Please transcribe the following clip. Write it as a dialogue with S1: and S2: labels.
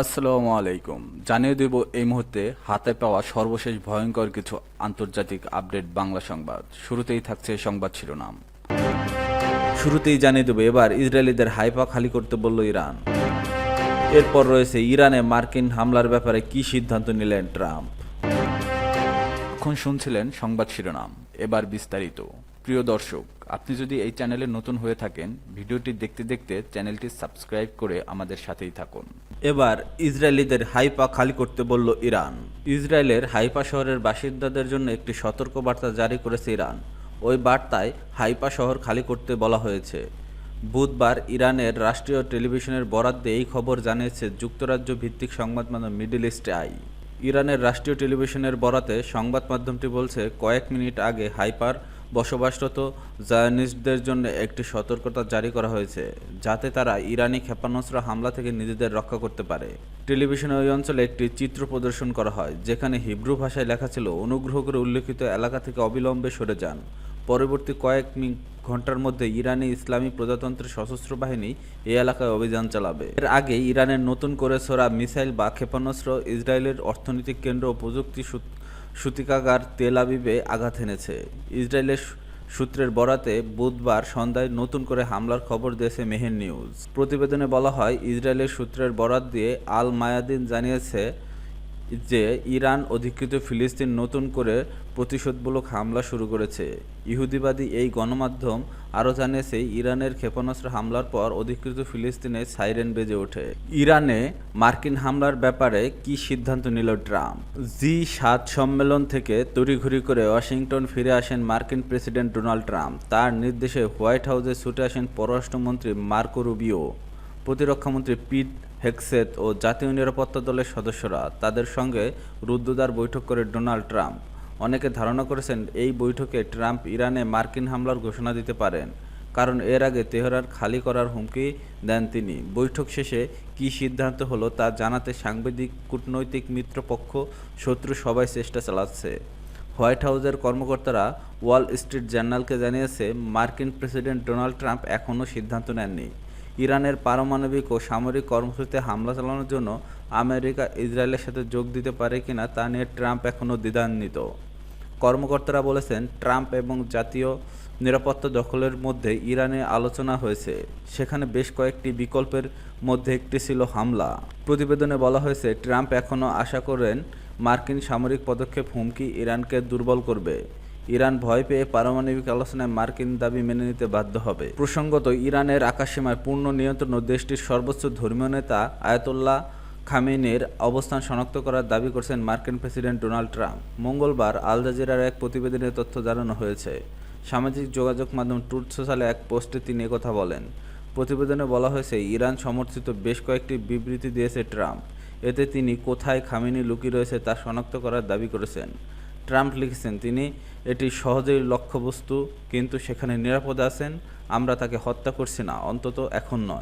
S1: আসসালামু আলাইকুম। জানিয়ে দেব এই মুহূর্তে হাতে পাওয়া সর্বশেষ ভয়ঙ্কর কিছু আন্তর্জাতিক আপডেট বাংলা সংবাদ। শুরুতেই থাকছে সংবাদ শিরোনাম। শুরুতেই জানিয়ে দেব এবার ইসরায়েলিদের হাইপা খালি করতে বলল ইরান। এরপর রয়েছে ইরানে মার্কিন হামলার ব্যাপারে কি সিদ্ধান্ত নিলেন ট্রাম্প। এখন শুনছিলেন সংবাদ শিরোনাম। এবার বিস্তারিত। প্রিয় দর্শক, আপনি যদি এই চ্যানেলে নতুন হয়ে থাকেন, ভিডিওটি দেখতে দেখতে চ্যানেলটি সাবস্ক্রাইব করে আমাদের সাথেই থাকুন। এবার ইসরায়েলিদের হাইপা খালি করতে বলল ইরান। ইসরায়েলের হাইপা শহরের বাসিন্দাদের জন্য একটি সতর্ক বার্তা জারি করেছে ইরান। ওই বার্তায় হাইপা শহর খালি করতে বলা হয়েছে। বুধবার ইরানের রাষ্ট্রীয় টেলিভিশনের বরাত দিয়ে এই খবর জানিয়েছে যুক্তরাজ্য ভিত্তিক সংবাদ মাধ্যম মিডল ইস্ট আই। ইরানের রাষ্ট্রীয় টেলিভিশনের বরাতে সংবাদ মাধ্যমটি বলছে, কয়েক মিনিট আগে হাইপার বসবাসরত জায়নিস্টদের জন্য একটি সতর্কতা জারি করা হয়েছে, যাতে তারা ইরানি ক্ষেপণাস্ত্র হামলা থেকে নিজেদের রক্ষা করতে পারে। টেলিভিশনে ওই অঞ্চলে একটি চিত্র প্রদর্শন করা হয়, যেখানে হিব্রু ভাষায় লেখা ছিল, অনুগ্রহ করে উল্লেখিত এলাকা থেকে অবিলম্বে সরে যান। পরবর্তী কয়েক ঘণ্টার মধ্যে ইরানি ইসলামী প্রজাতন্ত্রের সশস্ত্র বাহিনী এই এলাকায় অভিযান চালাবে। এর আগে ইরানের নতুন করে ছোড়া মিসাইল বা ক্ষেপণাস্ত্র ইসরায়েলের অর্থনৈতিক কেন্দ্র ও প্রযুক্তি সূতিকাগার তেল আবিবে আঘাত এনেছে। ইসরায়েলের সূত্রের বরাতে বুধবার সন্ধ্যায় নতুন করে হামলার খবর দিয়েছে মেহের নিউজ। প্রতিবেদনে বলা হয়, ইসরায়েলের সূত্রের বরাত দিয়ে আল মায়াদিন জানিয়েছে যে ইরান অধিকৃত ফিলিস্তিন নতুন করে প্রতিশোধমূলক হামলা শুরু করেছে। ইহুদিবাদী এই গণমাধ্যম আরও জানিয়েছে, ইরানের ক্ষেপণাস্ত্র হামলার পর অধিকৃত ফিলিস্তিনে সাইরেন বেজে ওঠে। ইরানে মার্কিন হামলার ব্যাপারে কি সিদ্ধান্ত নিল ট্রাম্প? জি সাত সম্মেলন থেকে তড়িঘড়ি করে ওয়াশিংটন ফিরে আসেন মার্কিন প্রেসিডেন্ট ডোনাল্ড ট্রাম্প। তার নির্দেশে হোয়াইট হাউসে ছুটে আসেন পররাষ্ট্রমন্ত্রী মার্কো রুবিও। প্রতিরক্ষামন্ত্রী পিট হেক্সেত ও জাতীয় নিরাপত্তা দলের সদস্যরা তাদের সঙ্গে রুদ্ধদ্বার বৈঠক করে ডোনাল্ড ট্রাম্প। অনেকে ধারণা করেছেন এই বৈঠকে ট্রাম্প ইরানে মার্কিন হামলার ঘোষণা দিতে পারেন, কারণ এর আগে তেহরান খালি করার হুমকি দেন তিনি। বৈঠক শেষে কী সিদ্ধান্ত হলো তা জানাতে সাংবাদিক, কূটনৈতিক মিত্রপক্ষ, শত্রু সবাই চেষ্টা চালাচ্ছে। হোয়াইট হাউসের কর্মকর্তারা ওয়াল স্ট্রিট জার্নালকে জানিয়েছে, মার্কিন প্রেসিডেন্ট ডোনাল্ড ট্রাম্প এখনও সিদ্ধান্ত নেননি। ইরানের পারমাণবিক ও সামরিক কর্মসূচিতে হামলা চালানোর জন্য আমেরিকা ইসরায়েলের সাথে যোগ দিতে পারে কিনা তা নিয়ে ট্রাম্প এখনও দ্বিধান্বিত। কর্মকর্তারা বলেছেন, ট্রাম্প এবং জাতীয় নিরাপত্তা দখলের মধ্যে ইরানে আলোচনা হয়েছে। সেখানে বেশ কয়েকটি বিকল্পের মধ্যে একটি ছিল হামলা। প্রতিবেদনে বলা হয়েছে, ট্রাম্প এখনও আশা করেন, মার্কিন সামরিক পদক্ষেপ হুমকি ইরানকে দুর্বল করবে। ইরান ভয় পেয়ে পারমাণবিক আলোচনায় মার্কিন দাবি মেনে নিতে বাধ্য হবে। প্রসঙ্গত, ইরানের আকাশসীমায় পূর্ণ নিয়ন্ত্রণ দেশটির সর্বোচ্চ ধর্মীয় নেতা আয়াতুল্লাহ খামেনের অবস্থান শনাক্ত করার দাবি করেছেন মার্কিন প্রেসিডেন্ট ডোনাল্ড ট্রাম্প। মঙ্গলবার আল জাজিরার এক প্রতিবেদনে তথ্য জানানো হয়েছে। সামাজিক যোগাযোগ মাধ্যম ট্রুথ সোশ্যালে এক পোস্টে তিনি একথা বলেন। প্রতিবেদনে বলা হয়েছে, ইরান সমর্থিত বেশ কয়েকটি বিবৃতি দিয়েছে ট্রাম্প। এতে তিনি কোথায় খামেনি লুকিয়ে রয়েছে তা শনাক্ত করার দাবি করেছেন। ট্রাম্প লিখেছেন, তিনি এটি সহজেই লক্ষ্যবস্তু, কিন্তু সেখানে নিরাপদে আছেন, আমরা তাকে হত্যা করছি না, অন্তত এখন নয়।